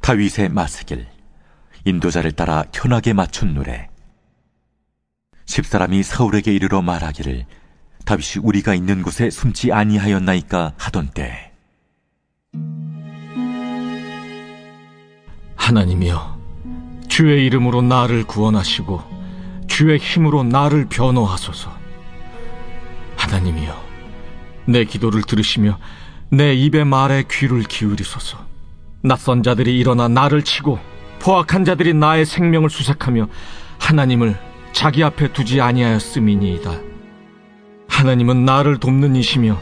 다윗의 마스길 인도자를 따라 현하게 맞춘 노래 십사람이 사울에게 이르러 말하기를 다윗이 우리가 있는 곳에 숨지 아니하였나이까 하던 때 하나님이여, 주의 이름으로 나를 구원하시고 주의 힘으로 나를 변호하소서. 하나님이여, 내 기도를 들으시며 내 입의 말에 귀를 기울이소서. 낯선 자들이 일어나 나를 치고 포악한 자들이 나의 생명을 수색하며 하나님을 자기 앞에 두지 아니하였음이니이다. 하나님은 나를 돕는 이시며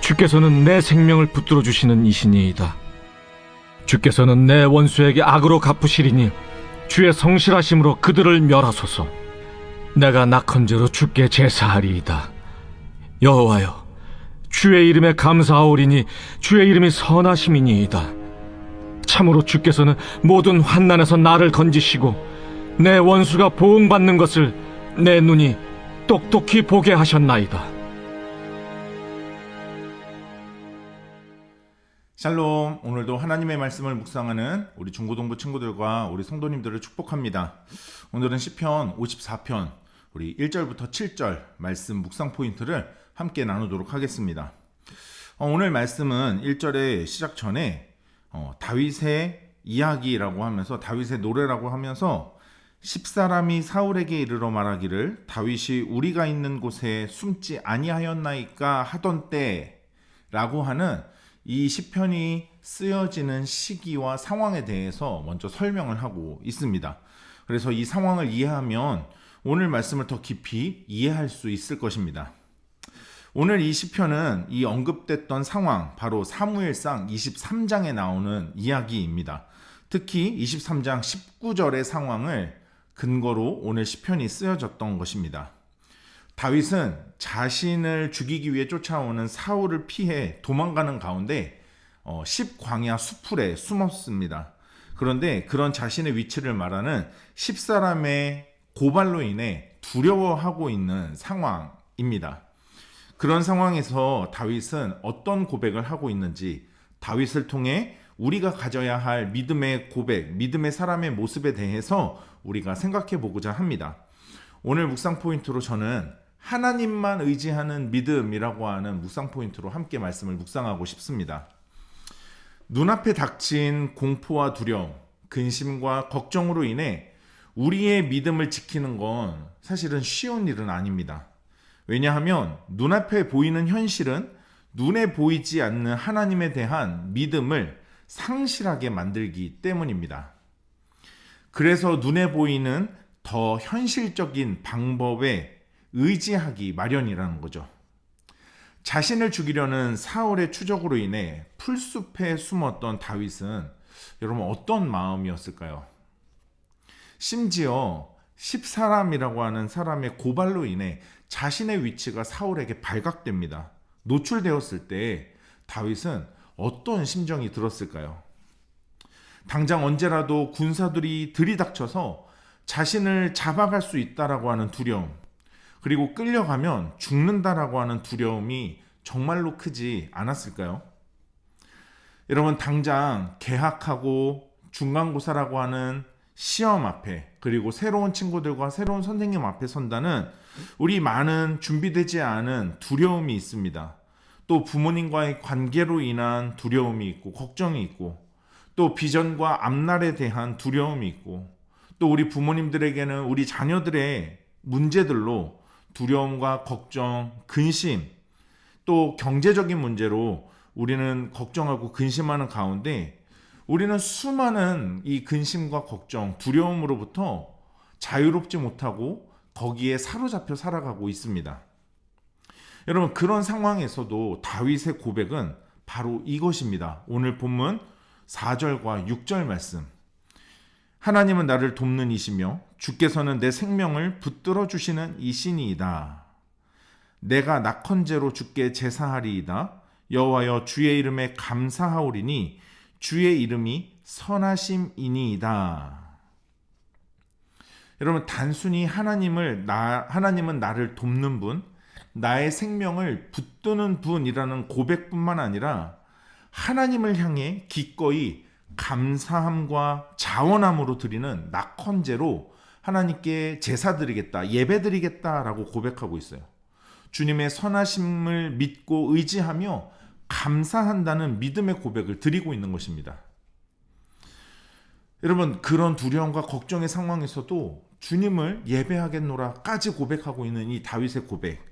주께서는 내 생명을 붙들어 주시는 이시니이다. 주께서는 내 원수에게 악으로 갚으시리니 주의 성실하심으로 그들을 멸하소서. 내가 낙헌제로 주께 제사하리이다. 여호와여, 주의 이름에 감사하오리니 주의 이름이 선하심이니이다. 참으로 주께서는 모든 환난에서 나를 건지시고 내 원수가 보응받는 것을 내 눈이 똑똑히 보게 하셨나이다. 샬롬, 오늘도 하나님의 말씀을 묵상하는 우리 중고등부 친구들과 우리 성도님들을 축복합니다. 오늘은 시편 54편 우리 1절부터 7절 말씀 묵상 포인트를 함께 나누도록 하겠습니다. 어, 오늘 말씀은 1절의 시작 전에 어, 다윗의 이야기라고 하면서 다윗의 노래라고 하면서 십사람이 사울에게 이르러 말하기를 다윗이 우리가 있는 곳에 숨지 아니하였나이까 하던 때라고 하는 이 시편이 쓰여지는 시기와 상황에 대해서 먼저 설명을 하고 있습니다. 그래서 이 상황을 이해하면 오늘 말씀을 더 깊이 이해할 수 있을 것입니다. 오늘 이 시편은 이 언급됐던 상황 바로 사무엘상 23장에 나오는 이야기입니다. 특히 23장 19절의 상황을 근거로 오늘 시편이 쓰여졌던 것입니다. 다윗은 자신을 죽이기 위해 쫓아오는 사울을 피해 도망가는 가운데 어, 10광야 수풀에 숨었습니다. 그런데 그런 자신의 위치를 말하는 10사람의 고발로 인해 두려워하고 있는 상황입니다. 그런 상황에서 다윗은 어떤 고백을 하고 있는지 다윗을 통해 우리가 가져야 할 믿음의 고백, 믿음의 사람의 모습에 대해서 우리가 생각해 보고자 합니다. 오늘 묵상 포인트로 저는 하나님만 의지하는 믿음이라고 하는 묵상 포인트로 함께 말씀을 묵상하고 싶습니다. 눈앞에 닥친 공포와 두려움, 근심과 걱정으로 인해 우리의 믿음을 지키는 건 사실은 쉬운 일은 아닙니다. 왜냐하면 눈앞에 보이는 현실은 눈에 보이지 않는 하나님에 대한 믿음을 상실하게 만들기 때문입니다. 그래서 눈에 보이는 더 현실적인 방법에 의지하기 마련이라는 거죠. 자신을 죽이려는 사울의 추적으로 인해 풀숲에 숨었던 다윗은 여러분 어떤 마음이었을까요? 심지어 10사람이라고 하는 사람의 고발로 인해 자신의 위치가 사울에게 발각됩니다. 노출되었을 때 다윗은 어떤 심정이 들었을까요? 당장 언제라도 군사들이 들이닥쳐서 자신을 잡아갈 수 있다라고 하는 두려움, 그리고 끌려가면 죽는다라고 하는 두려움이 정말로 크지 않았을까요? 여러분, 당장 개학하고 중간고사라고 하는 시험 앞에, 그리고 새로운 친구들과 새로운 선생님 앞에 선다는 우리 많은 준비되지 않은 두려움이 있습니다. 또 부모님과의 관계로 인한 두려움이 있고, 걱정이 있고, 또 비전과 앞날에 대한 두려움이 있고, 또 우리 부모님들에게는 우리 자녀들의 문제들로 두려움과 걱정, 근심, 또 경제적인 문제로 우리는 걱정하고 근심하는 가운데 우리는 수많은 이 근심과 걱정, 두려움으로부터 자유롭지 못하고 거기에 사로잡혀 살아가고 있습니다. 여러분, 그런 상황에서도 다윗의 고백은 바로 이것입니다. 오늘 본문 4절과 6절 말씀. 하나님은 나를 돕는 이시며 주께서는 내 생명을 붙들어 주시는 이신이이다. 내가 낙헌제로 주께 제사하리이다. 여호와여 주의 이름에 감사하오리니 주의 이름이 선하심이니이다. 여러분 단순히 하나님을 나 하나님은 나를 돕는 분, 나의 생명을 붙드는 분이라는 고백뿐만 아니라 하나님을 향해 기꺼이 감사함과 자원함으로 드리는 낙헌제로 하나님께 제사 드리겠다, 예배 드리겠다라고 고백하고 있어요. 주님의 선하심을 믿고 의지하며 감사한다는 믿음의 고백을 드리고 있는 것입니다. 여러분, 그런 두려움과 걱정의 상황에서도 주님을 예배하겠노라까지 고백하고 있는 이 다윗의 고백.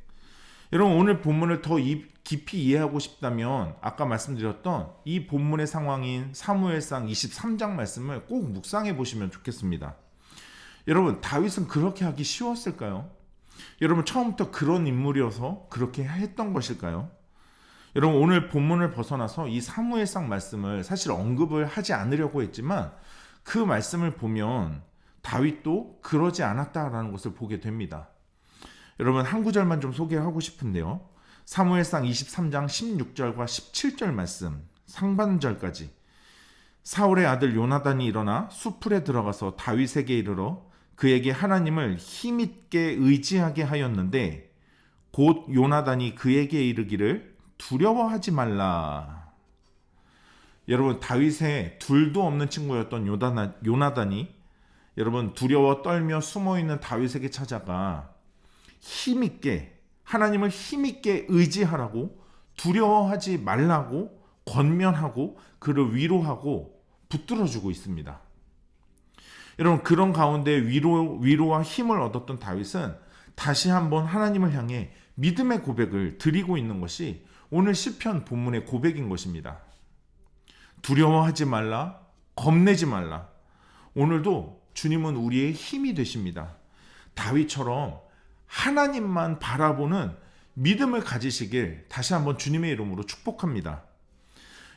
여러분, 오늘 본문을 더 이- 깊이 이해하고 싶다면 아까 말씀드렸던 이 본문의 상황인 사무엘상 23장 말씀을 꼭 묵상해 보시면 좋겠습니다. 여러분, 다윗은 그렇게 하기 쉬웠을까요? 여러분, 처음부터 그런 인물이어서 그렇게 했던 것일까요? 여러분, 오늘 본문을 벗어나서 이 사무엘상 말씀을 사실 언급을 하지 않으려고 했지만 그 말씀을 보면 다윗도 그러지 않았다라는 것을 보게 됩니다. 여러분, 한 구절만 좀 소개하고 싶은데요. 사무엘상 23장 16절과 17절 말씀, 상반절까지. 사울의 아들 요나단이 일어나 수풀에 들어가서 다윗에게 이르러 그에게 하나님을 힘있게 의지하게 하였는데 곧 요나단이 그에게 이르기를 두려워하지 말라. 여러분 다윗의 둘도 없는 친구였던 요나단, 요나단이 여러분 두려워 떨며 숨어 있는 다윗에게 찾아가 힘 있게 하나님을 힘 있게 의지하라고 두려워하지 말라고 권면하고 그를 위로하고 붙들어 주고 있습니다. 여러분 그런 가운데 위로 위로와 힘을 얻었던 다윗은 다시 한번 하나님을 향해 믿음의 고백을 드리고 있는 것이 오늘 시편 본문의 고백인 것입니다. 두려워하지 말라, 겁내지 말라. 오늘도 주님은 우리의 힘이 되십니다. 다윗처럼 하나님만 바라보는 믿음을 가지시길 다시 한번 주님의 이름으로 축복합니다.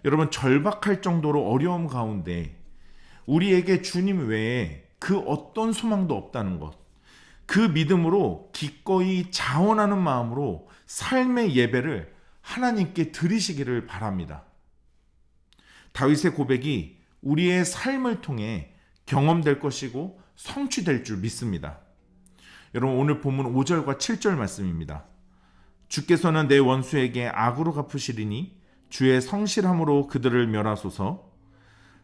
여러분 절박할 정도로 어려움 가운데 우리에게 주님 외에 그 어떤 소망도 없다는 것. 그 믿음으로 기꺼이 자원하는 마음으로 삶의 예배를 하나님께 드리시기를 바랍니다. 다윗의 고백이 우리의 삶을 통해 경험될 것이고 성취될 줄 믿습니다. 여러분 오늘 본문 5절과 7절 말씀입니다. 주께서는 내 원수에게 악으로 갚으시리니 주의 성실함으로 그들을 멸하소서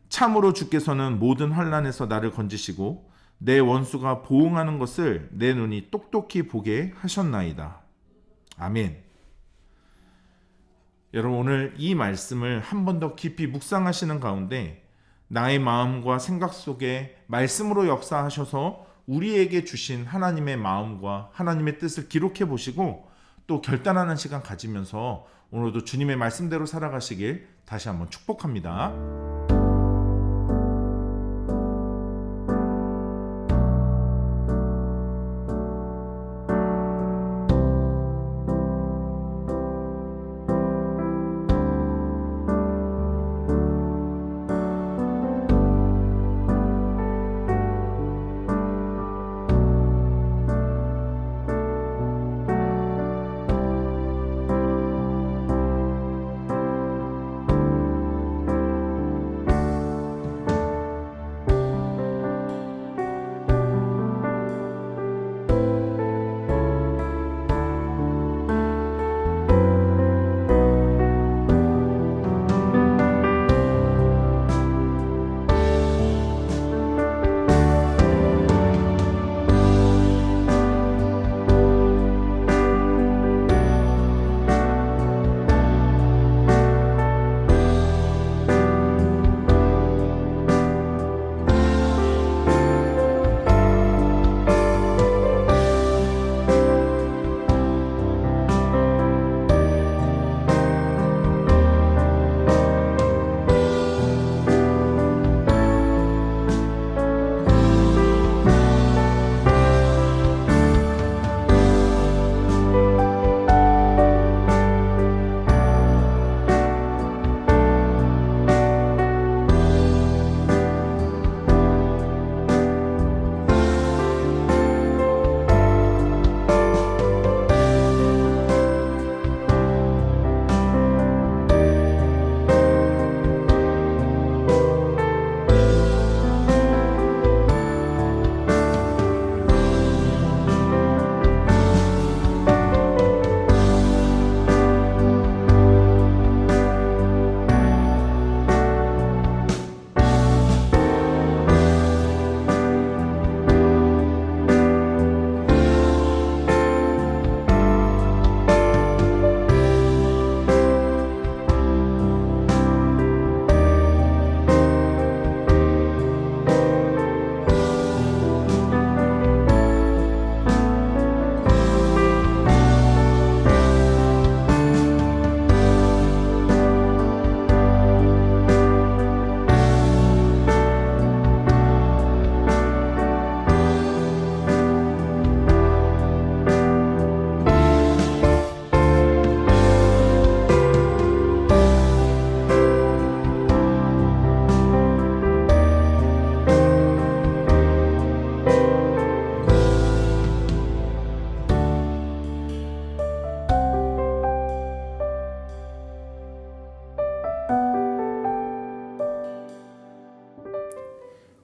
참으로 주께서는 모든 환란에서 나를 건지시고 내 원수가 보응하는 것을 내 눈이 똑똑히 보게 하셨나이다. 아멘. 여러분 오늘 이 말씀을 한 번 더 깊이 묵상하시는 가운데 나의 마음과 생각 속에 말씀으로 역사하셔서 우리에게 주신 하나님의 마음과 하나님의 뜻을 기록해 보시고 또 결단하는 시간 가지면서 오늘도 주님의 말씀대로 살아가시길 다시 한번 축복합니다.